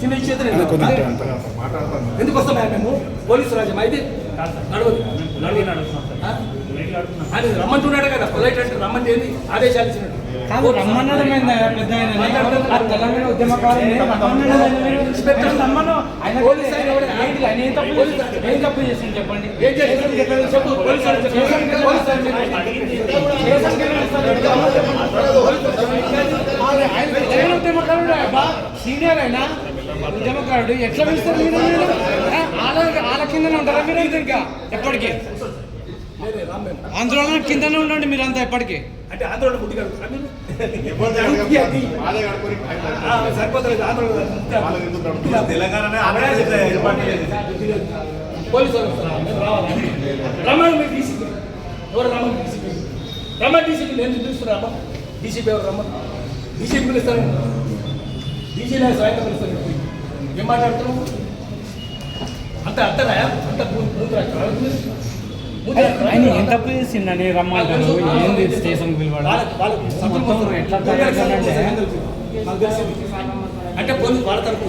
చిన్న చేతులు ఎందుకు వస్తామా మేము? పోలీసు రాజ్యం అయితే నడవదు. రమ్మంటున్నాడు కదా పొలైట్ అంటే రమ్మంటే ఏంది ఆదేశాలు ఇచ్చినట్టు తెలంగాణ చెప్పండి. ఉద్యమకారుడు సీనియర్ అయినా ఉద్యమకారుడు ఎట్లా పిలుస్తారు మీరు మీరు? వాళ్ళ కిందనే ఉంటారా మీరు ఇంకా ఎప్పటికీ. ఆందోళన కిందనే ఉండండి మీరంతా ఎప్పటికీ? అంటే ఆందోళన మీరు? సరిపోతలేదు చేసింది. పోలీసు మీరు డీసీపీ ఎవరు రమ్మని డీసీపీ డీసీపీ నేను రమ్మ. డీసీపీ ఎవరు డీసీపీ పిలుస్తాను డీసీలో స్వయంగా పిలుస్తాను ఏం మాట్లాడుతున్నావు? అంత అర్థరాయా అంత ఆయన ఏం తప్పు చేసిండని రమ్మంటారు? ఏంది స్టేషన్ పిలవడం. ఎట్లా. అంటే పోలీసు వాళ్ళ తరపు